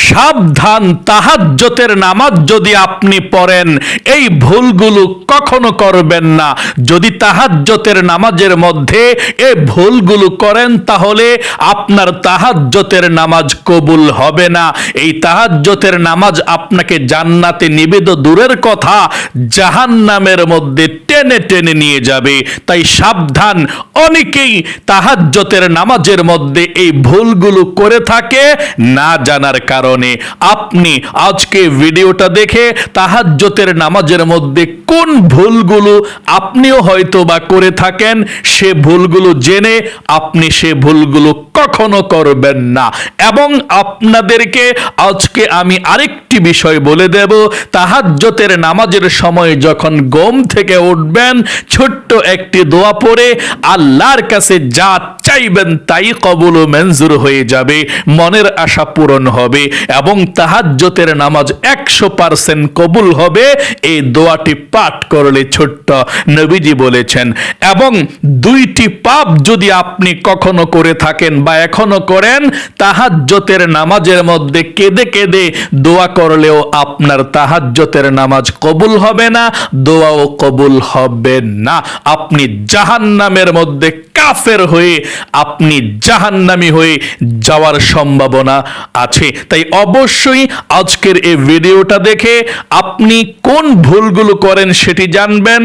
সাবধান তাহাজ্জতের নামাজ যদি আপনি পড়েন, এই ভুলগুলো কখনো করবেন না। যদি তাহাজ্জতের নামাজের মধ্যে এই ভুলগুলো করেন, তাহলে আপনার তাহাজ্জতের নামাজ কবুল হবে না। এই তাহাজ্জতের নামাজ আপনাকে জান্নাতে নিবেদ দূরের কথা জাহান্নামের মধ্যে টেনে টেনে নিয়ে যাবে। তাই সাবধান, অনেকেই তাহাজ্জতের নামাজের মধ্যে এই ভুলগুলো করে থাকে না জানার কারণে। আপনি আজকে ভিডিওটা দেখে তাহাজ্জতের নামাজের মধ্যে কোন ভুলগুলো আপনিও হয়তো বা করে থাকেন, সে ভুলগুলো জেনে আপনি সে ভুলগুলো কখনো করবেন না। এবং আপনাদেরকে আজকে আমি আরেকটি বিষয় বলে দেব, তাহাজ্জতের নামাজের সময় যখন গম থেকে উঠবেন, ছোট্ট একটি দোয়া পড়ে, আল্লাহর কাছে যা চাইবেন তাই কবুল মঞ্জুর হয়ে যাবে, মনের আশা পূরণ হবে। এবং তাহাজ্জতের নামাজ একশো পার্সেন্ট কবুল হবে। এই দোয়াটি পাঠ করলে ছোট্ট নবীজি বলেছেন, এবং দুইটি পাপ যদি আপনি কখনো করে থাকেন বা এখনও করেন, তাহাজ্জতের নামাজের মধ্যে কেঁদে কেঁদে দোয়া করলেও আপনার তাহাজ্জতের নামাজ কবুল হবে না, দোয়াও কবুল হবে না। আপনি জাহান্নামের মধ্যে কাফের হয়ে, আপনি জাহান্নামি হয়ে যাওয়ার সম্ভাবনা আছে। তাই অবশ্যই আজকের এই ভিডিওটা দেখে আপনি কোন ভুলগুলো করেন সেটি জানবেন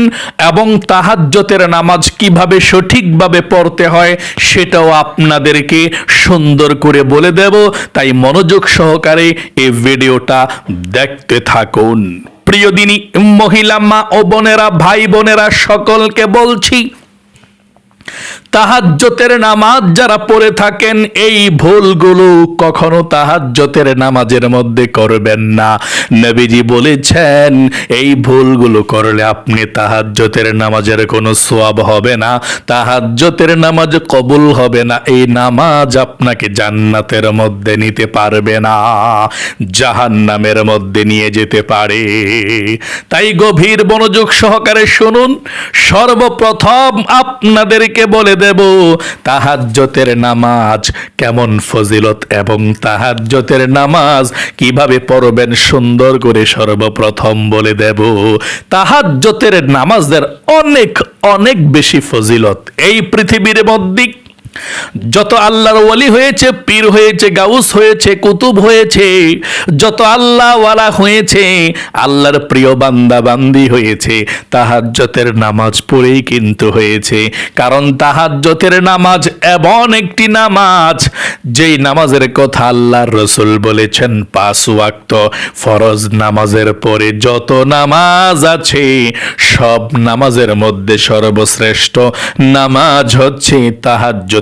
এবং তাহাজ্জতের নামাজ কীভাবে সঠিকভাবে পড়তে হয় সেটাও আপনাদেরকে সুন্দর করে বলে দেব। তাই মনোযোগ সহকারে এই ভিডিওটা দেখতে থাকুন। প্রিয় দিনী মহিলা মা ও বোনেরা, ভাই বোনেরা, সকলকে বলছি তাহাজ্জতের নামাজ যারা পড়ে থাকেন এই ভুলগুলো কখনো তাহাজ্জতের নামাজের মধ্যে করবেন না। নবীজি বলেছেন, এই ভুলগুলো করলে আপনি তাহাজ্জতের নামাজের কোনো সোয়াব হবে না, তাহাজ্জতের নামাজ কবুল হবে না, এই নামাজ আপনাকে জান্নাতের মধ্যে নিতে পারবে না, জাহান্নামের মধ্যে নিয়ে যেতে পারে। তাই গভীর মনোযোগ সহকারে শুনুন, সর্বপ্রথম আপনাদেরকে বলে দেব, তাহাজ্জতের নামাজ কেমন ফজিলত এবং তাহাজ্জতের নামাজ কীভাবে পড়বেন সুন্দর করে সর্বপ্রথম বলে দেব তাহাজ্জতের নামাজদের অনেক অনেক বেশি ফজিলত। এই পৃথিবীর মধ্যে যত আল্লাহর ওয়ালি হয়েছে, পীর হয়েছে, গাউস হয়েছে, কুতুব হয়েছে, যত আল্লাহওয়ালা হয়েছে, আল্লাহর প্রিয় বান্দা বান্দি হয়েছে, তাহাজ্জতের নামাজ পড়েই কিন্তু হয়েছে। কারণ তাহাজ্জতের নামাজ এমন একটি নামাজ, যেই নামাজের কথা আল্লাহর রসুল বলেছেন, পাঁচ ওয়াক্ত ফরজ নামাজের পরে যত নামাজ আছে, সব নামাজের মধ্যে সর্বশ্রেষ্ঠ নামাজ হচ্ছে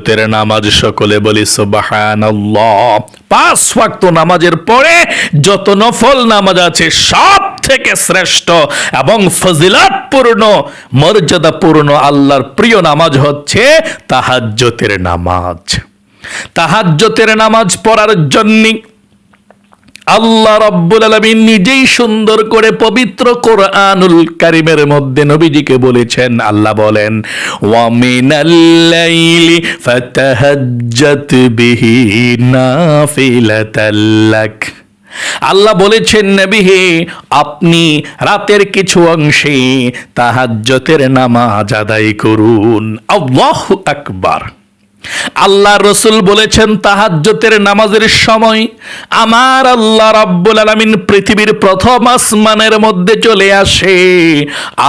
তাহাজ্জতের নামাজ সকলে বলি, সুবহানাল্লাহ। পাঁচ ওয়াক্ত নামাজের পরে যত নফল নামাজ আছে সব থেকে শ্রেষ্ঠ এবং ফজিলাতপূর্ণ, মর্যাদাপূর্ণ, আল্লাহর প্রিয় নামাজ হচ্ছে তাহাজ্জতের নামাজ। তাহাজ্জতের নামাজ পড়ার জন্যে আল্লাহ রব্বুল আলমিন নিজেই সুন্দর করে পবিত্র কোরআনুল কারিমের মধ্যে নবীজিকে বলেছেন, আল্লাহ বলেন ওয়ামিনাল্লাইলি ফাতাহাজ্জাত বিহি নাফিলাতাল্লাক আল্লাহ বলেছেন, নবী হে, আপনি রাতের কিছু অংশে তাহাজ্জতের নামাজ আদায় করুন। আল্লাহু আকবার। আল্লাহ রসুল বলেছেন, তাহাজ্জতের নামাজের সময় আমার আল্লাহ রাব্বুল আলামিন পৃথিবীর প্রথম আসমানের মধ্যে চলে আসে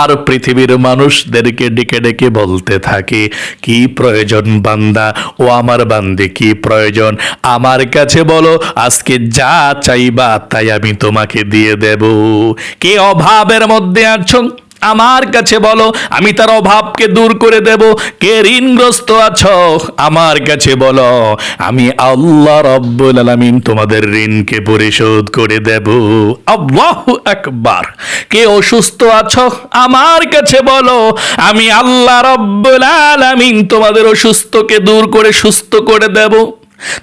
আর পৃথিবীর মানুষদেরকে ডেকে ডেকে বলতে থাকে, কি প্রয়োজন বান্দা? ও আমার বান্দে, কি প্রয়োজন? আমার কাছে বলো, আজকে যা চাইবা তাই আমি তোমাকে দিয়ে দেব। কে অভাবের মধ্যে আছো? আমার কাছে বলো, আমি তার অভাবকে দূর করে দেব। কে ঋণগ্রস্ত আছো? আমার কাছে বলো, আমি আল্লাহ রব্বুল আলামিন তোমাদের ঋণকে পরিশোধ করে দেব। আল্লাহু আকবার। কে অসুস্থ আছো? আমার কাছে বলো, আমি আল্লাহ রব্বুল আলামিন তোমাদের অসুস্থকে দূর করে, সুস্থ করে দেব।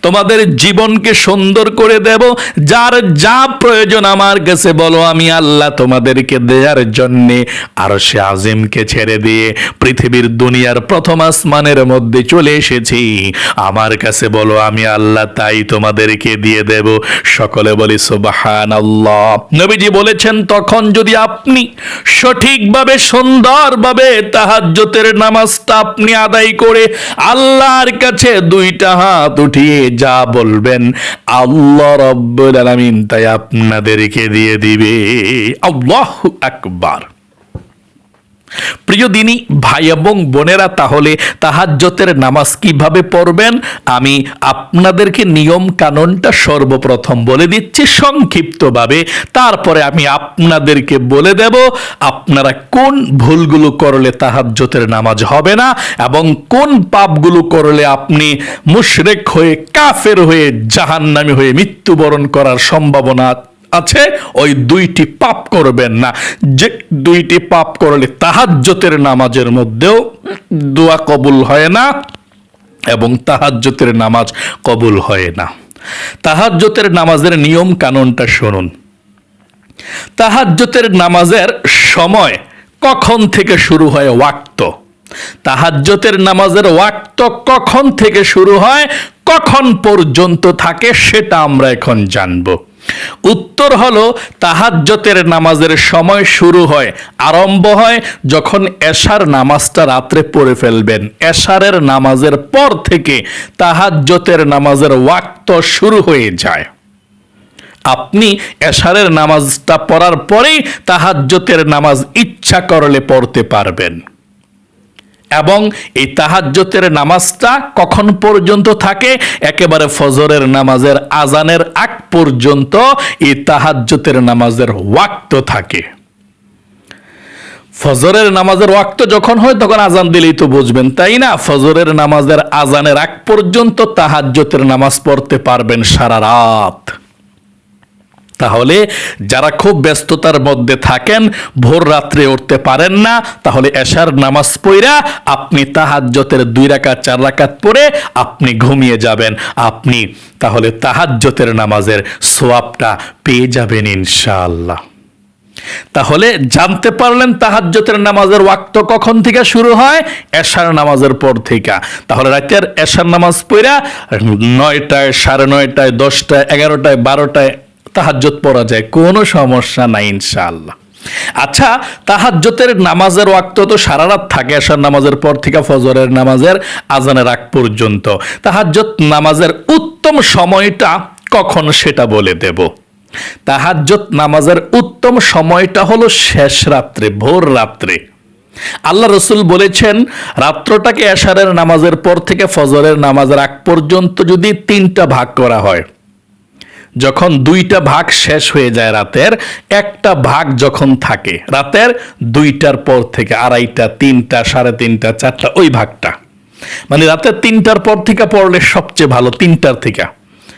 তোমাদের জীবনকে সুন্দর করে দেব, যার যা প্রয়োজন আমার কাছে বলো, আমি আল্লাহ তোমাদেরকে দেওয়ার জন্যে আর সে আজিমকে ছেড়ে দিয়ে পৃথিবীর দুনিয়ার প্রথম আসমানের মধ্যে চলে এসেছি। আমার কাছে বলো, আমি আল্লাহ তাই তোমাদেরকে দিয়ে দেব। সকলে বলি সুবাহান আল্লাহ নবীজি বলেছেন, তখন যদি আপনি সঠিকভাবে, সুন্দরভাবে তাহাজ্জতের নামাজটা আপনি আদায় করে আল্লাহর কাছে দুইটা হাত উঠিয়ে যা বলবেন আল্লাহ রব্বুল আলমিন তাই আপনাদেরকে দিয়ে দিবে। আল্লাহ আকবার। প্রিয় দিনী, ভাই এবং বোনেরা, তাহলে তাহাজ্জতের নামাজ কীভাবে পড়বেন? আমি আপনাদেরকে নিয়ম কানুনটা সর্বপ্রথম বলে দিচ্ছি সংক্ষিপ্তভাবে। তারপরে আমি আপনাদেরকে বলে দেব, আপনারা কোন ভুলগুলো করলে তাহাজ্জতের নামাজ হবে না এবং কোন পাপগুলো করলে আপনি মুশরেক হয়ে, কাফের হয়ে, জাহান্নামী হয়ে মৃত্যুবরণ করার সম্ভাবনা আছে, ওই দুইটি পাপ করবেন না। যে দুইটি পাপ করলে তাহাজ্জতের নামাজের মধ্যেও দোয়া কবুল হয় না এবং তাহাজ্জতের নামাজ কবুল হয় না। তাহাজ্জতের নামাজের নিয়ম কানুনটা শুনুন। তাহাজ্জতের নামাজের সময় কখন থেকে শুরু হয় ওয়াক্ত? তাহাজ্জতের নামাজের ওয়াক্ত কখন থেকে শুরু হয়? কখন পর্যন্ত থাকে? সেটা আমরা এখন জানব। উত্তর হলো তাহাজ্জতের নামাজের সময় শুরু হয়, আরম্ভ হয় যখন এশার নামাজটা রাত্রে পড়ে ফেলবেন। এশারের নামাজের পর থেকে তাহাজ্জতের নামাজের ওয়াক্ত শুরু হয়ে যায়। আপনি এশারের নামাজটা পড়ার পরেই তাহাজ্জতের নামাজ ইচ্ছা করলে পড়তে পারবেন। এবং এই তাহাজ্জতের নামাজটা কখন পর্যন্ত থাকে? একেবারে ফজরের নামাজের আজানের আগ পর্যন্ত এই তাহাজ্জতের নামাজের ওয়াক্ত থাকে। ফজরের নামাজের ওয়াক্ত যখন হয়, তখন আজান দিলেই তো বুঝবেন, তাই না? ফজরের নামাজের আজানের আগ পর্যন্ত তাহাজ্জতের নামাজ পড়তে পারবেন সারা রাত। তাহলে যারা খুব ব্যস্ততার মধ্যে থাকেন, ভোর রাত্রে উঠতে পারেন না, তাহলে এশার নামাজ পড়া আপনি তাহাজ্জতের দুই রাকাত, চার রাকাত পড়ে আপনি ঘুমিয়ে যাবেন। আপনি তাহলে তাহাজ্জতের নামাজের সোয়াবটা পেয়ে যাবেন ইনশাআল্লাহ। তাহলে জানতে পারলেন তাহাজ্জতের নামাজের ওয়াক্ত কখন থেকে শুরু হয়? এশার নামাজের পর থেকে। তাহলে রাতের এশার নামাজ পড়া নয়টায়, সাড়ে নয়টায়, দশটায়, এগারোটায়, বারোটায় তাহাজ্জত পড়া যায়, কোনো সমস্যা নাই ইনশাআল্লাহ। আচ্ছা তাহাজ্জতের নামাজের ওয়াক্ত তো সারা রাত থাকে, আসার নামাজের পর থেকে ফজরের নামাজের আজানের আগ পর্যন্ত। তাহাজ্জত নামাজের উত্তম সময়টা কখন সেটা বলে দেব? তাহাজ্জত নামাজের উত্তম সময়টা হলো শেষ রাত্রে, ভোর রাত্রে। আল্লাহ রসুল বলেছেন, রাত্রটাকে এশারের নামাজের পর থেকে ফজরের নামাজের আগ পর্যন্ত যদি তিনটা ভাগ করা হয় যখন দুইটা ভাগ শেষ হয়ে যায় রাতের, একটা ভাগ যখন থাকে রাতের, দুইটার পর থেকে আড়াইটা, তিনটা, সাড়ে তিনটা, চারটা, ওই ভাগটা। মানে রাতের তিনটার পর থেকে পড়লে সবচেয়ে ভালো তিনটার থেকে।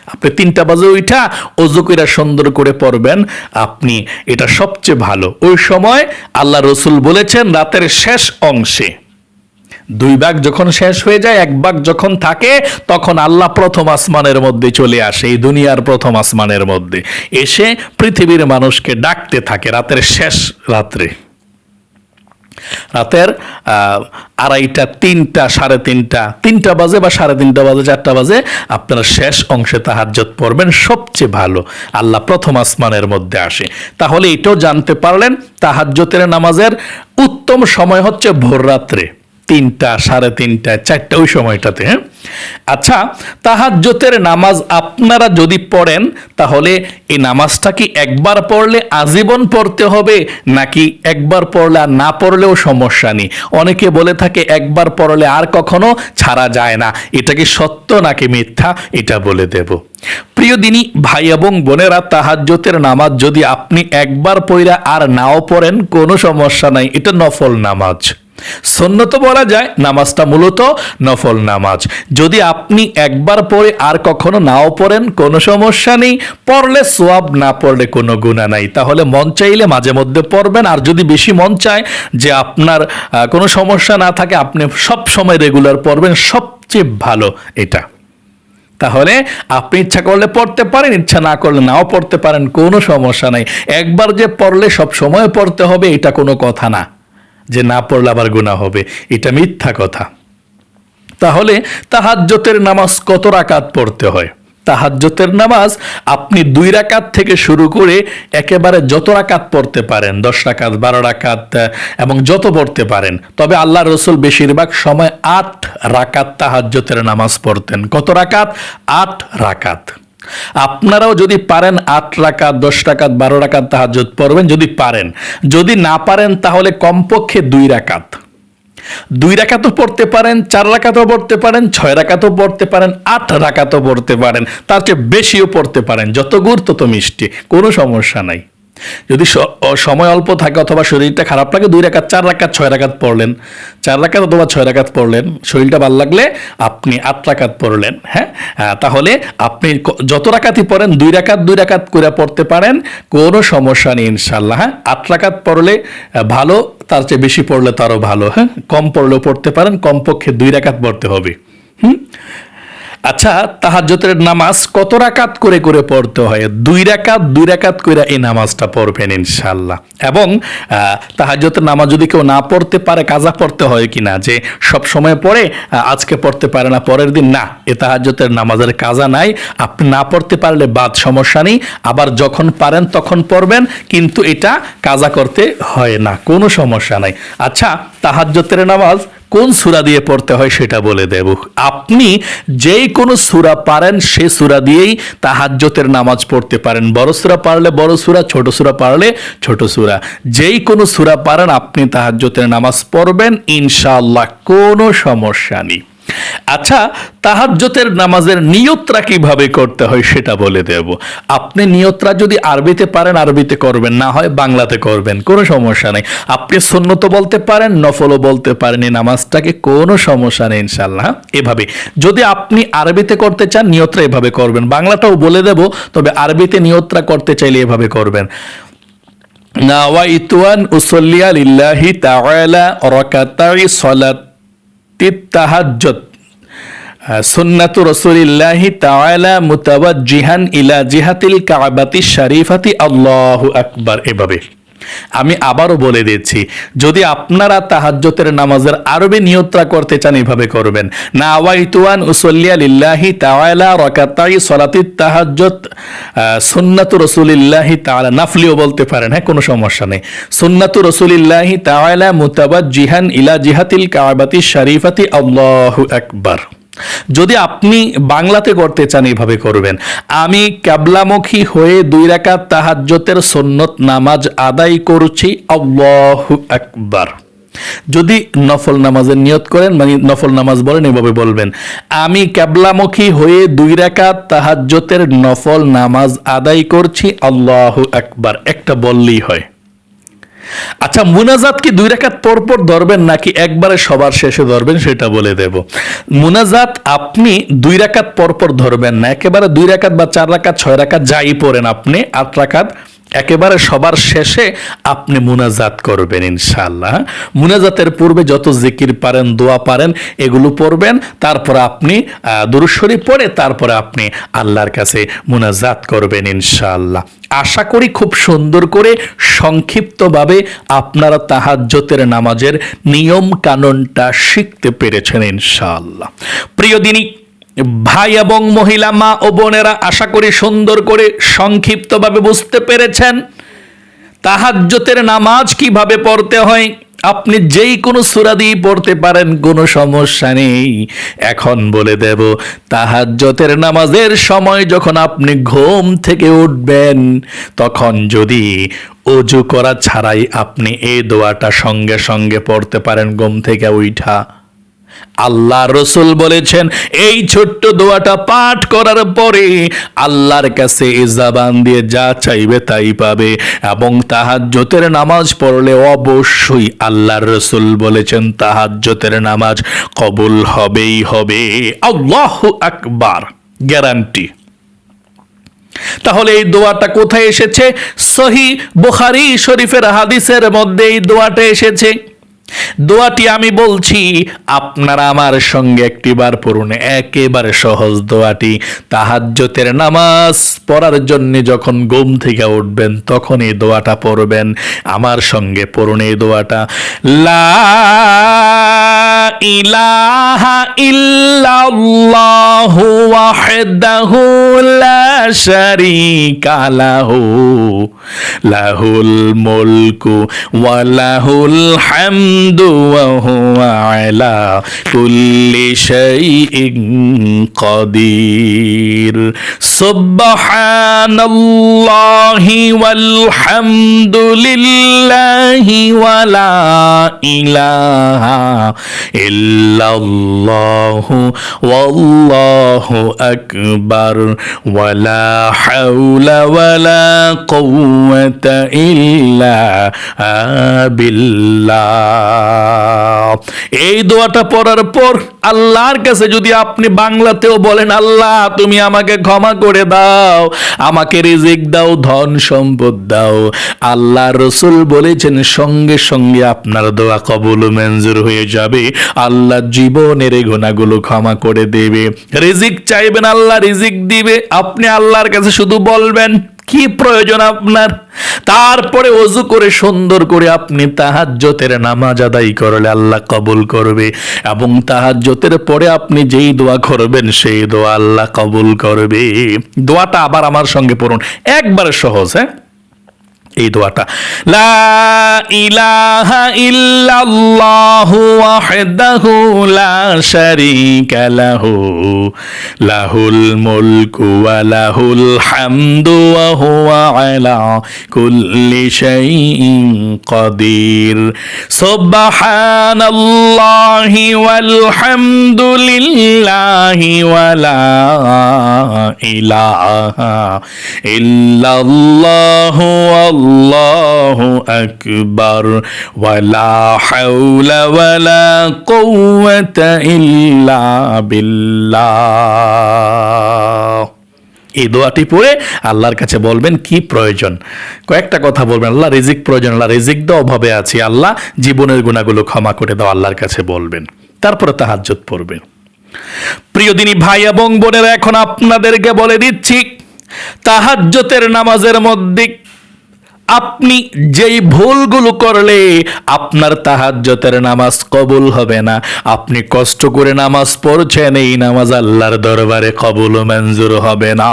আপনি তিনটা বাজে ওইটা অজু কইরা সুন্দর করে পড়বেন, আপনি এটা সবচেয়ে ভালো। ওই সময় আল্লাহ রসুল বলেছেন, রাতের শেষ অংশে। দুই ভাগ যখন শেষ হয়ে যায়, এক ভাগ যখন থাকে, তখন আল্লাহ প্রথম আসমানের মধ্যে চলে আসে, এই দুনিয়ার প্রথম আসমানের মধ্যে। এসে পৃথিবীর মানুষকে ডাকতে থাকে রাতের শেষ রাত্রে। রাতের আড়াইটা, তিনটা, সাড়ে তিনটা তিনটা বাজে বা সাড়ে তিনটা বাজে, চারটা বাজে, আপনারা শেষ অংশে তাহাজ্জত পড়বেন, সবচেয়ে ভালো, আল্লাহ প্রথম আসমানের মধ্যে আসে। তাহলে এটাও জানতে পারলেন তাহাজ্জতের নামাজের উত্তম সময় হচ্ছে ভোর রাত্রে। তিনটা, সাড়ে তিনটা, চারটা, ওই সময়টাতে হ্যাঁ? আচ্ছা তাহাজ্জতের নামাজ আপনারা যদি পড়েন, তাহলে এই নামাজটা কি একবার পড়লে আজীবন পড়তে হবে, নাকি একবার পড়লে আর না পড়লেও সমস্যা নেই? অনেকে বলে থাকে, একবার পড়লে আর কখনো ছাড়া যায় না। এটা কি সত্য নাকি মিথ্যা? এটা বলে দেব। প্রিয় দিনী, ভাই এবং বোনেরা, তাহাজ্জতের নামাজ যদি আপনি একবার পড়লে আর নাও পড়েন, কোনো সমস্যা নাই। এটা নফল নামাজ। সন্ন্যত বলা যায় নামাজটা মূলত নফল নামাজ। যদি আপনি একবার পড়ে আর কখনো নাও পড়েন, কোনো সমস্যা নেই। পড়লে সোয়াব, না পড়লে কোনো গুণা নাই। তাহলে মন চাইলে মাঝে মধ্যে পড়বেন। আর যদি বেশি মন চায় যে আপনার কোনো সমস্যা না থাকে, আপনি সব সময় রেগুলার পড়বেন। সবচেয়ে ভালো এটা। তাহলে আপনি ইচ্ছা করলে পড়তে পারেন, ইচ্ছা না করলে নাও পড়তে পারেন, কোনো সমস্যা নাই। একবার যে পড়লে সব সময় পড়তে হবে, এটা কোনো কথা না। যে না পড়লে আবার গুণা হবে। এটা মিথ্যা কথা। তাহলে তাহাজ্জতের নামাজ কত রাকাত পড়তে হয়? তাহাজ্জতের নামাজ আপনি দুই রাকাত থেকে শুরু করে একেবারে যত রাকাত পড়তে পারেন, দশ রাকাত, বারো রাকাত এবং যত পড়তে পারেন, তবে আল্লাহ রসুল বেশিরভাগ সময় আট রাকাত তাহাজ্জতের নামাজ পড়তেন। কত রাকাত? আট রাকাত। আপনারাও যদি পারেন আট টাকা দশ টাকাত বারো টাকা তাহাজ্জত পড়বেন, যদি পারেন। যদি না পারেন, তাহলে কমপক্ষে দুই রাকাত। দুই রাকাতও পড়তে পারেন, চার রাকাতও পড়তে পারেন, ছয় রাকাতও পড়তে পারেন, আট রাকাতও পড়তে পারেন। তার চেয়ে বেশিও পড়তে পারেন। যত গুরুত্ব তত মিষ্টি। কোনো সমস্যা নাই। যদি সময় অল্প থাকে অথবা শরীরটা খারাপ লাগে, দুই রাকাত, চার রাকাত, ছয় রাকাত পড়লেন। চার রাকাত অথবা ছয় রাকাত পড়লেন, শরীরটা ভালো লাগলে আপনি আট রাকাত পড়লেন হ্যাঁ? তাহলে আপনি যত রাকাতই পড়েন, দুই রাকাত দুই রাকাত করে পড়তে পারেন, কোনো সমস্যা নেই ইনশাল্লাহ হ্যাঁ? আট রাকাত পড়লে ভালো, তার চেয়ে বেশি পড়লে তারও ভালো হ্যাঁ? কম পড়লেও পড়তে পারেন, কমপক্ষে দুই রাকাত পড়তে হবে, হুম? আচ্ছা তাহাজ্জতের নামাজ কত রাকাত করে করে পড়তে হয়? দুই রাকাত দুই রাকাত করে এই নামাজটা পড়বেন ইনশাল্লাহ এবং তাহাজ্জতের নামাজ যদি কেউ না পড়তে পারে, কাজা পড়তে হয় কিনা? যে সব সময় পড়ে আজকে পড়তে পারে না, পরের দিন না, এ তাহাজ্জতের নামাজের কাজা নাই। আপনি না পড়তে পারলে বাদ সমস্যা নেই, আবার যখন পারেন তখন পড়বেন, কিন্তু এটা কাজা করতে হয় না, কোনো সমস্যা নাই। আচ্ছা তাহাজ্জতের নামাজ কোন সুরা দিয়ে পড়তে হয় সেটা বলে দেব। আপনি যেই কোনো সুরা পারেন, সে সুরা দিয়েই তাহাজ্যতের নামাজ পড়তে পারেন। বড় সুরা পারলে বড় সুরা, ছোট সুরা পারলে ছোট সুরা। যেই কোনো সুরা পারেন, আপনি তাহাজ্যতের নামাজ পড়বেন, ইনশাআল্লাহ, কোনো সমস্যা নেই। আচ্ছা তাহাজ্জতের নামাজের নিয়তরা কীভাবে করতে হয় সেটা বলে দেব। আপনি নিয়তরা যদি আরবিতে পারেন, আরবিতে করবেন, না হয় বাংলাতে করবেন, কোনো সমস্যা নেই। আপনি সন্ন্যত বলতে পারেন, নফলও বলতে পারেন, এই নামাজটাকে কোনো সমস্যা নেই ইনশাল্লাহ এভাবে, যদি আপনি আরবিতে করতে চান নিয়তরা এভাবে করবেন। বাংলাটাও বলে দেব, তবে আরবিতে নিয়তরা করতে চাইলে এভাবে করবেন। নাওয়াইতুয়ান উসল্লিয়া লিল্লাহি সুন্নাতু রসুলিল্লাহি তাআলা মুতাওয়াজ্জিহান ইলা জিহাতিল কাবাতি শরীফাতি আল্লাহু আকবার এভাবে। আমি আবারও বলে দিচ্ছি যদি আপনারা তাহাজ্জতের নামাজের আরবি নিয়ত্রা করতে চান এভাবে করবেন। না আওয়াইতুয়ান উসল্লিয়া লিল্লাহি তাআলা রাকাতাই সলাতিত তাহাজ্জত সুন্নাতু রসুলিল্লাহি তাআলা নাফলিও বলতে পারেন হ্যাঁ কোনো সমস্যা নেই। সুন্নাতু রসুলিল্লাহি তাআলা মুতাওয়াজ্জিহান ইলা জিহাতিল কাবাতি শরীফাতি আল্লাহু আকবার। যদি আপনি বাংলাতে করতে চান এইভাবে করবেন। আমি ক্যাবলামুখী হয়ে দুই রাকাত তাহাজ্জতের সন্নত নামাজ আদায় করছি। আল্লাহু আকবার। যদি নফল নামাজের নিয়ত করেন মানে নফল নামাজ বলেন, এভাবে বলবেন। আমি ক্যাবলামুখী হয়ে দুই রাকাত তাহাজ্জতের নফল নামাজ আদায় করছি। আল্লাহু আকবার। একটা বললেই হয়। আচ্ছা মুনাজাত কি দুই রেখা পর পর ধরবেন নাকি একবারে সবার শেষে ধরবেন সেটা বলে দেব। মুনাজাত আপনি দুই রাকাত পর পর ধরবেন না, একেবারে দুই রাকাত বা চার রাকাত, ছয় রাকাত যাই পড়েন আপনি, আট রাকাত একেবারে সবার শেষে আপনি মুনাজাত করবেন ইনশাল্লাহ মুনাজাতের পূর্বে যত জিকির পারেন, দোয়া পারেন, এগুলো পড়বেন, তারপর আপনি দুরুশ্বরী পড়ে তারপরে আপনি আল্লাহর কাছে মুনাজাত করবেন ইনশাল্লাহ আশা করি খুব সুন্দর করে সংক্ষিপ্তভাবে আপনারা তাহাজ্জতের নামাজের নিয়ম কানুনটা শিখতে পেরেছেন ইনশাল্লাহ প্রিয় দিনী ভাই এবং মহিলা, মা ও বোনেরা আশা করি সুন্দর করে সংক্ষিপ্তভাবে বুঝতে পেরেছেন। তাহাজ্জতের নামাজ কীভাবে পড়তে হয়, আপনি যেই কোনো সুরা দিয়ে পড়তে পারেন, কোনো সমস্যা নেই। এখন বলে দেব, তাহাজ্জতের নামাজের সময় যখন আপনি ঘুম থেকে উঠবেন, তখন যদি অজু করা ছাড়াই আপনি এই দোয়াটা সঙ্গে সঙ্গে পড়তে পারেন, ঘুম থেকে উঠা আল্লাহ রসুল বলেছেন, এই ছোট্ট দোয়াটা পাঠ করার পরে আল্লাহর কাছে এই জাবান দিয়ে যা চাইবে তাই পাবে। এবং তাহাজ্জতের নামাজ পড়লে অবশ্যই আল্লাহর রসুল বলেছেন, তাহাজ্জতের নামাজ কবুল হবেই হবে। আল্লাহ আকবার, গ্যারান্টি। তাহলে এই দোয়াটা কোথায় এসেছে? সহি বুখারি শরীফের হাদিসের মধ্যে এই দোয়াটা এসেছে। দোয়াটি আমি বলছি, আপনারা আমার সঙ্গে একটিবার পড়ুন। একেবারে সহজ দোয়াটি। তাহাজ্জতের নামাজ পড়ার জন্য যখন ঘুম থেকে উঠবেন তখন এই দোয়াটা পড়বেন। আমার সঙ্গে পড়ুন এই দোয়াটা। লা ইলাহা ইল্লাল্লাহু ওয়াহদাহু লা শারীকা লাহু। লাহুল মুলকু ওয়া লাহুল হামদু ওয়া হুয়া আলা কুল্লি শাইইন কাদির। ওয়াল হামদুলিল্লাহি ওয়া লা ইলাহা ইল্লাল্লাহু ওয়াল্লাহু আকবার ওয়া লা হাওলা ওয়া লা কুওয়াতা ইল্লা বিল্লাহ। এই দোয়াটা পড়ার পর আল্লাহর কাছে যদি আপনি বাংলাতেও বলেন, আল্লাহ, তুমি আমাকে ক্ষমা করে দাও। আমাকে রিজিক দাও, ধন সম্পদ দাও। আল্লাহ রসুল বলেছেন, সঙ্গে সঙ্গে আপনার দোয়া কবুল মঞ্জুর হয়ে যাবে। আল্লাহ জীবনের গোনাগুলো ক্ষমা করে দেবে। রিজিক চাইবেন, আল্লাহ রিজিক দিবে। আপনি আল্লাহর কাছে শুধু বলবেন। কি প্রয়োজন আপনার? তারপরে অজু করে সুন্দর করে আপনি তাহাজ্যতের নামাজ আদায় করলে আল্লাহ কবুল করবে। এবং তাহাজ্যতের পরে আপনি যেই দোয়া করবেন, সেই দোয়া আল্লাহ কবুল করবে। দোয়াটা আবার আমার সঙ্গে পড়ুন। একবারে সহজ হ্যাঁ? এই দোয়াটা লা ইলাহা ইল্লাল্লাহু ওয়াহদাহু লা শারীকা লাহু লাহুল মুলকু ওয়া লাহুল হামদু ওয়া হুয়া আলা কুল্লি শাইইন কাদির সুবহানাল্লাহি ওয়াল হামদুলিল্লাহি ওয়া লা ইলাহা ইল্লাল্লাহু আল্লাহু আকবার ওয়ালা হাওলা ওয়ালা কুওয়াতা ইল্লা বিল্লাহ এই দোয়াটি পড়ে আল্লাহর কাছে বলবেন, কি প্রয়োজন? কয়েকটা কথা বলবেন, আল্লাহ রিজিক প্রয়োজন, আল্লাহ রিজিক দাও অভাবে আছি, আল্লাহ জীবনের গুণাগুলো ক্ষমা করে দাও, আল্লাহর কাছে বলবেন। তারপরে তাহাজ্জুদ পড়বেন। প্রিয় দিনী ভাই এবং বোনেরা, এখন আপনাদেরকে বলে দিচ্ছি তাহাজ্জতের নামাজের মধ্যে আপনি যেই ভুলগুলো করলে আপনার তাহাজ্জতের নামাজ কবুল হবে না। আপনি কষ্ট করে নামাজ পড়ছেন, এই নামাজ আল্লাহর দরবারে কবুল মঞ্জুর হবে না।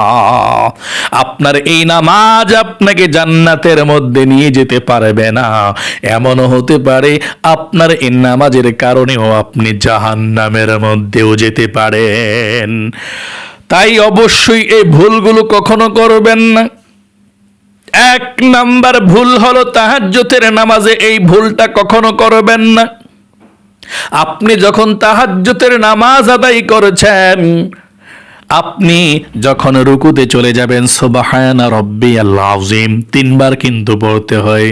আপনার এই নামাজ আপনাকে জান্নাতের মধ্যে নিয়ে যেতে পারবে না। এমনও হতে পারে আপনার এই নামাজের কারণেও আপনি জাহান্নামের মধ্যেও যেতে পারেন। তাই অবশ্যই এই ভুলগুলো কখনো করবেন না। এক নাম্বার ভুল হলো তাহাজ্যতের নামাজে এই ভুলটা কখনো করবেন না। আপনি যখন তাহাজ্যতের নামাজ আদায় করেছেন আপনি যখন রুকুতে চলে যাবেন সোবাহায়না রব্বি আল্লাহ আজিম তিনবার কিন্তু পড়তে হয়।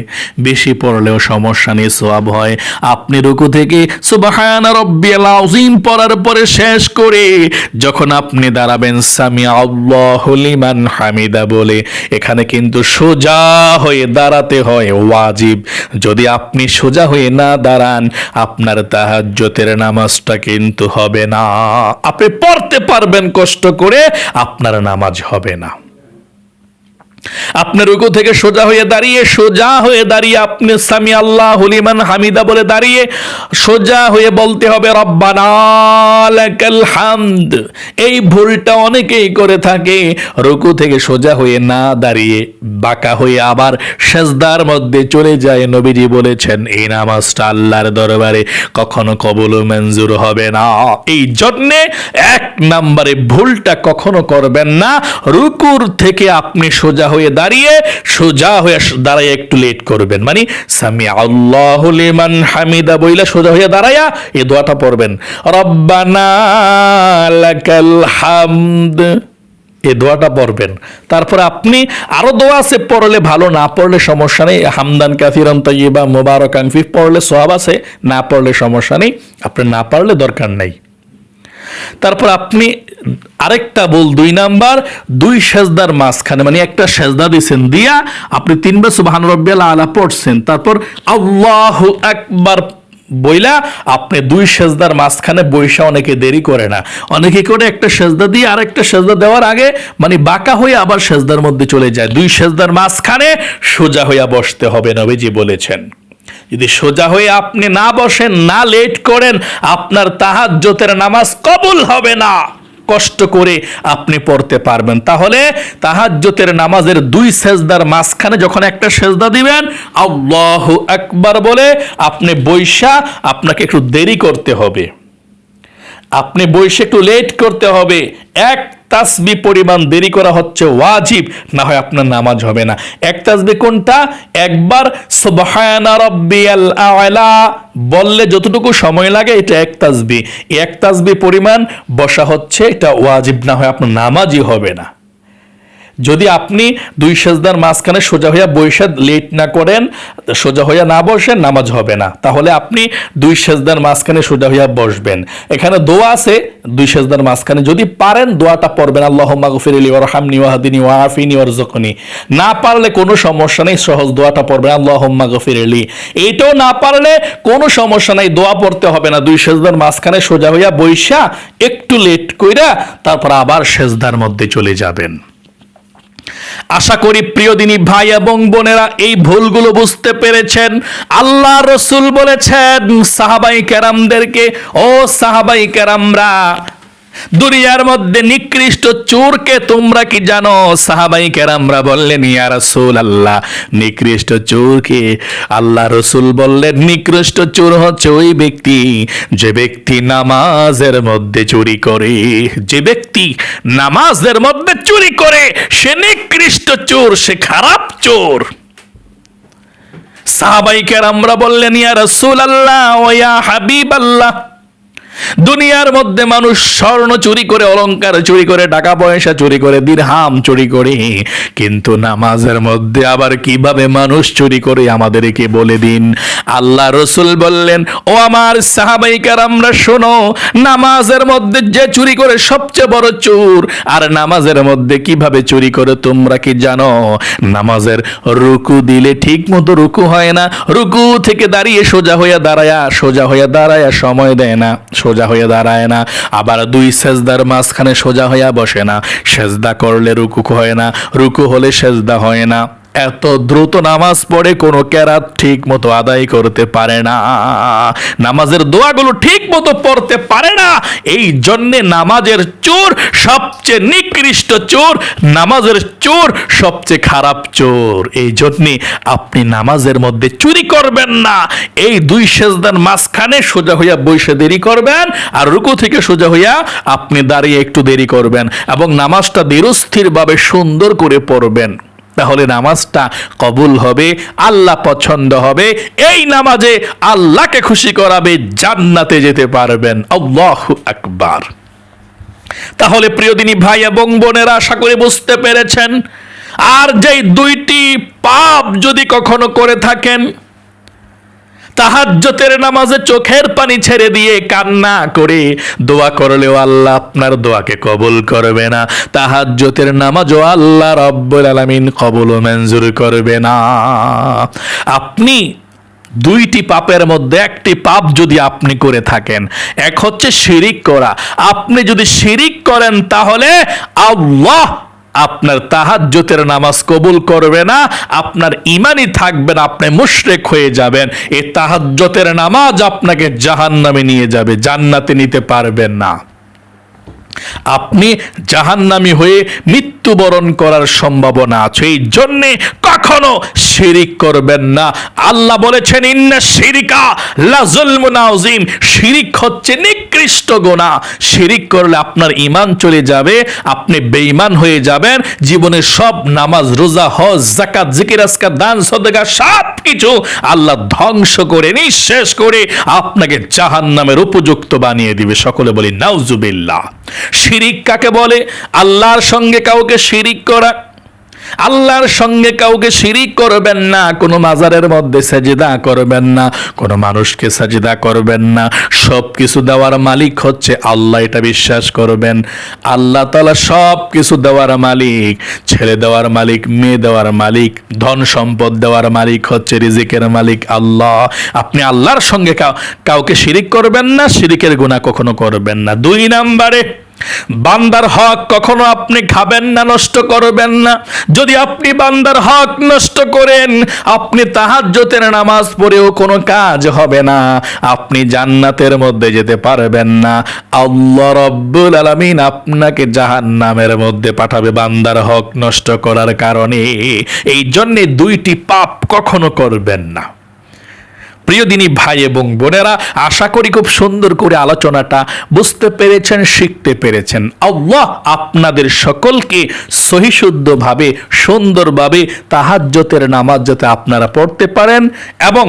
বেশি পড়লেও সমস্যা নেই সোয়াব হয়। আপনি রুকু থেকে সোবাহায়না রব্বি আল্লাহ আজিম পড়ার পরে শেষ করে যখন আপনি দাঁড়াবেন সামি আল্লাহ লিমান হামিদা বলে, এখানে কিন্তু সোজা হয়ে দাঁড়াতে হয়, ওয়াজিব। যদি আপনি সোজা হয়ে না দাঁড়ান, আপনার তাহাজ্জতের নামাজটা কিন্তু হবে না। আপনি পড়তে পারবেন কষ্ট করে আপনার নামাজ হবে না। আপনার রুকু থেকে সোজা হয়ে দাঁড়িয়ে, সোজা হয়ে দাঁড়িয়ে আপনি সামি আল্লাহ হলিমান হামিদা বলে দাঁড়িয়ে সোজা হয়ে বলতে হবে হামদ। এই ভুলটা অনেকেই করে থাকে, রুকু থেকে সোজা হয়ে না দাঁড়িয়ে বাঁকা হয়ে আবার সেজদার মধ্যে চলে যায়। নবীজি বলেছেন, এই নামাজটা আল্লাহর দরবারে কখনো কবুল মঞ্জুর হবে না। এই জন্যে এক নম্বরে ভুলটা কখনো করবেন না। রুকুর থেকে আপনি সোজা হয়ে দাঁড়িয়ে সোজা হয়ে দাঁড়ায় একটু লেট করবেন। মানে সামি আল্লাহ লিমান হামিদা বইলা সোজা হয়ে দাঁড়ায়া এই দোয়াটা পড়বেন। রব্বানা লাকাল হামদ। এই দোয়াটা পড়বেন। তারপর আপনি আরও দোয়া আছে, পড়লে ভালো, না পড়লে সমস্যা নেই। হামদান কাফিরান তৈবা মোবারক আনফি পড়লে সব আছে, না পড়লে সমস্যা নেই। আপনি না পারলে দরকার নেই। তারপর আপনি আরেকটা বল দুই নাম্বার, দুই সেজদার মাঝখানে মানে একটা সেজদা দিয়েছেন দিয়া আপনি তিনবার সুবাহান রব্বিয়াল আলা পড়ছেন, তারপর আল্লাহ একবার বইলা আপনি দুই সেজদার মাঝখানে বৈশা অনেকে দেরি করে না। অনেকে করে একটা সেজদা দিয়ে আরেকটা সেজদা দেওয়ার আগে মানে বাঁকা হয়ে আবার সেজদার মধ্যে চলে যায়। দুই সেজদার মাঝখানে সোজা হইয়া বসতে হবে, নবীজি বলেছেন। যদি সোজা হয়ে আপনি না বসেন, না লেট করেন, আপনার তাহাজ্জতের নামাজ কবুল হবে না। কষ্ট করে আপনি পড়তে পারবেন। তাহলে তাহাজ্যতের নামাজের দুই সেজদার মাঝখানে যখন একটা সেজদা দিবেন, আল্লাহ একবার বলে আপনি বৈশা আপনাকে একটু দেরি করতে হবে। আপনি বসে একটু লেট করতে হবে। এক তাসবি পরিমাণ দেরি করা হচ্ছে ওয়াজিব, না হয় আপনার নামাজ হবে না। এক তাসবি কোনটা? একবার সুবহানা রাব্বিয়াল আ'লা বললে যতটুকু সময় লাগে এটা এক তাসবি। এক তাসবি পরিমাণ বসা হচ্ছে, এটা ওয়াজিব, না হয় আপনার নামাজই হবে না। যদি আপনি দুই সেজদার মাঝখানে সোজা হইয়া বৈশা লেট না করেন, সোজা হইয়া না বসেন, নামাজ হবে না। তাহলে আপনি দুই সেজদার মাঝখানে সোজা হইয়া বসবেন। এখানে দোয়া আছে, দুই সেজদার মাঝখানে। যদি পারেন, দোয়াটা পড়বেন আল্লাহ মাগফিরলি ওরহামনি ওয়াহাদিনী ওয়াফিনি ওয়ারজুকনি না পারলে কোনো সমস্যা নেই, সহজ দোয়াটা পড়বেন আল্লাহ মাগফিরলি এইটাও না পারলে কোনো সমস্যা নেই, দোয়া পড়তে হবে না। দুই সেজদার মাঝখানে সোজা হইয়া বৈশা একটু লেট কইরা তারপর আবার সেজদার মধ্যে চলে যাবেন। আশা করি প্রিয় দিনী ভাই এবং বোনেরা, এই ভুলগুলো বুঝতে পেরেছেন। আল্লাহ রসুল বলেছেন, সাহাবাই ক্যারামদেরকে ও সাহাবাই কেরামরা দুনিয়ার মধ্যে নিকৃষ্ট চোরকে তোমরা কি জানো? সাহাবাই কেরামরা বললেন, ইয়া রাসূল আল্লাহ নিকৃষ্ট চোরকে আল্লাহ রসুল বললেন, নিকৃষ্ট চোর হচ্ছে ওই ব্যক্তি যে ব্যক্তি নামাজের মধ্যে চুরি করে। যে ব্যক্তি নামাজের মধ্যে চুরি করে, সে নিকৃষ্ট চোর, সে খারাপ চোর। সাহাবাইকার আমরা বললেন, ইয়া রাসূল আল্লাহ ও ইয়া হাবিব আল্লাহ দুনিয়ার মধ্যে মানুষ স্বর্ণ চুরি করে, অলংকার চুরি করে, টাকা পয়সা চুরি করে, দিরহাম চুরি করে। কিন্তু নামাজের মধ্যে আবার কীভাবে মানুষ চুরি করে আমাদেরকে বলে দিন? আল্লাহ রসুল বললেন, ও আমার সাহাবাইকার আমরা শোনো, নামাজের মধ্যে যে চুরি করে সবচেয়ে বড় চোর, আর নামাজের মধ্যে কীভাবে চুরি করে তোমরা কি জানো? নামাজের রুকু দিলে ঠিক মতো রুকু হয় না, রুকু থেকে দাঁড়িয়ে সোজা হইয়া দাঁড়ায়া, সোজা হইয়া দাঁড়ায়া সময় দেয় না, সোজা হয়ে দাঁড়ায় না। আবার দুই সেজদার মাঝখানে সোজা হইয়া বসে না। সেজদা করলে রুকু হয় না, রুকু হলে সেজদা হয় না। এত দ্রুত নামাজ পড়ে কোনো ক্যারাত ঠিক মতো আদায় করতে পারে না। নামাজের দোয়াগুলো ঠিক মতো পড়তে পারে না। এই জন্যে নামাজের চোর সবচেয়ে নিকৃষ্ট চোর, নামাজের চোর সবচেয়ে খারাপ চোর। এই জন্যে আপনি নামাজের মধ্যে চুরি করবেন না। এই দুই সেজদার মাঝখানে সোজা হইয়া বৈশে দেরি করবেন আর রুকু থেকে সোজা হইয়া আপনি দাঁড়িয়ে একটু দেরি করবেন এবং নামাজটা দৃঢ়স্থিরভাবে সুন্দর করে পড়বেন। তাহলে নামাজটা কবুল হবে, আল্লাহ পছন্দ হবে। এই নামাজে আল্লাহকে খুশি করাবে, জান্নাতে যেতে পারবেন। আল্লাহ আকবার। তাহলে প্রিয়দিনী ভাই এবং বোনেরা, আশা করে বুঝতে পেরেছেন। আর যেই দুইটি পাপ যদি কখনো করে থাকেন তাহাজ্জতের নামাজে চোখের পানি ছেড়ে দিয়ে কান্না করে দোয়া করলেও আল্লাহ আপনার দোয়াকে কবুল করবে না। তাহাজ্জতের নামাজও আল্লাহ রব্বুল আলামিন কবুল ও মঞ্জুর করবে না। আপনি দুইটি পাপের মধ্যে একটি পাপ যদি আপনি করে থাকেন, এক হচ্ছে শিরিক করা। আপনি যদি শিরিক করেন তাহলে আল্লাহ আপনার তাহাজ্জতের নামাজ কবুল করবে না, আপনার ইমানই থাকবেন আপনি মুশরেক হয়ে যাবেন। এই তাহাজ্জতের নামাজ আপনাকে জাহান নামে নিয়ে যাবে, জান্নাতে নিতে পারবেন না। আপনি জাহান্নামি হয়ে মৃত্যুবরণ করার সম্ভাবনা আছে। এই জন্যে কখনো শিরিক করবেন না। আল্লাহ বলেছেন, ইন্না শিরিকা লাজুলমুন আযীম। শিরিক হচ্ছে নিকৃষ্ট গোনা শিরিক করলে আপনার ঈমান চলে যাবে, আপনি বেঈমান হয়ে যাবেন। জীবনের সব নামাজ, রোজা, হজ জাকাত জিকির আজকার দান, সদকা সব কিছু আল্লাহ ধ্বংস করে, নিঃশেষ করে আপনাকে জাহান্নামের উপযুক্ত বানিয়ে দিবে। সকলে বলি, নাউজুবিল্লাহ। শিরিক কাকে বলে? আল্লাহর সঙ্গে কাউকে শিরিক করা আল্লাহর সঙ্গে কাউকে শিরিক করবেন না, কোনো মাজারের মধ্যে সাজিদা করবেন না, কোনো মানুষকে সাজিদা করবেন না। সব কিছু দেওয়ার মালিক হচ্ছে আল্লাহ, এটা বিশ্বাস করবেন। আল্লাহ তালা সব কিছু দেওয়ার মালিক, ছেলে দেওয়ার মালিক, মেয়ে দেওয়ার মালিক, ধন সম্পদ দেওয়ার মালিক হচ্ছে রিজিকের মালিক আল্লাহ। আপনি আল্লাহর সঙ্গে কাউ- কাউকে শিরিক করবেন না, শিরিকের গুণা কখনো করবেন না। দুই নাম্বারে বান্দার হক কখনো আপনি খাবেন না, নষ্ট করবেন না। যদি আপনি বান্দার হক নষ্ট করেন, আপনি তাহাজ্জতের নামাজ পড়েও কোনো কাজ হবে না। আপনি জান্নাতের মধ্যে যেতে পারবেন না। আল্লাহ রব্বুল আলামিন আপনাকে জাহান্নামের মধ্যে পাঠাবে বান্দার হক নষ্ট করার কারণে। এই জন্যে দুইটি পাপ কখনো করবেন না। প্রিয় দিনী ভাই এবং বোনেরা, আশা করি খুব সুন্দর করে আলোচনাটা বুঝতে পেরেছেন, শিখতে পেরেছেন। আল্লাহ আপনাদের সকলকে সহিশুদ্ধভাবে, সুন্দরভাবে তাহাজ্জতের নামাজ যাতে আপনারা পড়তে পারেন এবং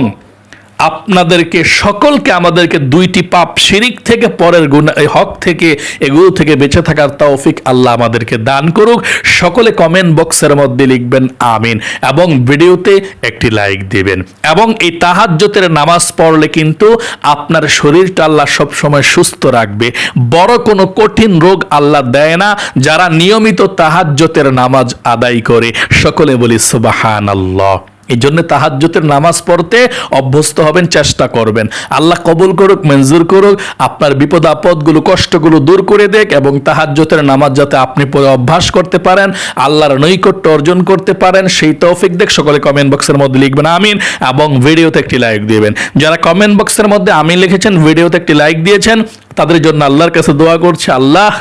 আপনাদেরকে, সকলকে আমাদেরকে দুইটি পাপ শিরিক থেকে, পরের গুণা হক থেকে, এগুলো থেকে বেঁচে থাকার তৌফিক আল্লাহ আমাদেরকে দান করুক। সকলে কমেন্ট বক্সের মধ্যে লিখবেন, আমিন। এবং ভিডিওতে একটি লাইক দিবেন। এবং এই তাহাজ্জতের নামাজ পড়লে কিন্তু আপনার শরীরটা আল্লাহ সবসময় সুস্থ রাখবে। বড় কোনো কঠিন রোগ আল্লাহ দেয় না, যারা নিয়মিত তাহাজ্জতের নামাজ আদায় করে। সকলে বলি সুবাহান আল্লাহ এই জন্য তাহাজ্জতের নামাজ পড়তে অভ্যস্ত হবেন, চেষ্টা করবেন। আল্লাহ কবুল করুক, মঞ্জুর করুক, আপনার বিপদ, আপদগুলো, কষ্টগুলো দূর করে দেখ এবং তাহাজ্জতের নামাজ যাতে আপনি পড়ে অভ্যাস করতে পারেন, আল্লাহর নৈকট্য অর্জন করতে পারেন, সেই তৌফিক দেখ। সকলে কমেন্ট বক্সের মধ্যে লিখবেন, আমিন, এবং ভিডিওতে একটি লাইক দিবেন। যারা কমেন্ট বক্সের মধ্যে আমিন লিখেছেন, ভিডিওতে একটি লাইক দিয়েছেন, তাদের জন্য আল্লাহর কাছে দোয়া করছে, আল্লাহ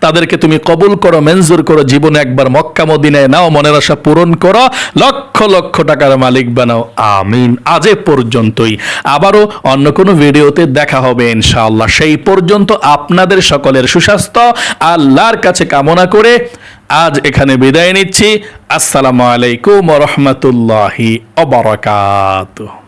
তাদেরকে তুমি কবুল করো মেনজুর করো, জীবনে একবার মক্কা মদিনায় নাও, মনের আশা পূরণ করো, লক্ষ লক্ষ টাকার মালিক বানাও। আমিন। আজ পর্যন্তই। আবারও অন্য কোনো ভিডিওতে দেখা হবে ইনশাআল্লাহ। সেই পর্যন্ত আপনাদের সকলের সুস্বাস্থ্য, আল্লাহর কাছে কামনা করে আজ এখানে বিদায় নিচ্ছি। আসসালামু আলাইকুম রহমতুল্লাহি অবরাকাতুহ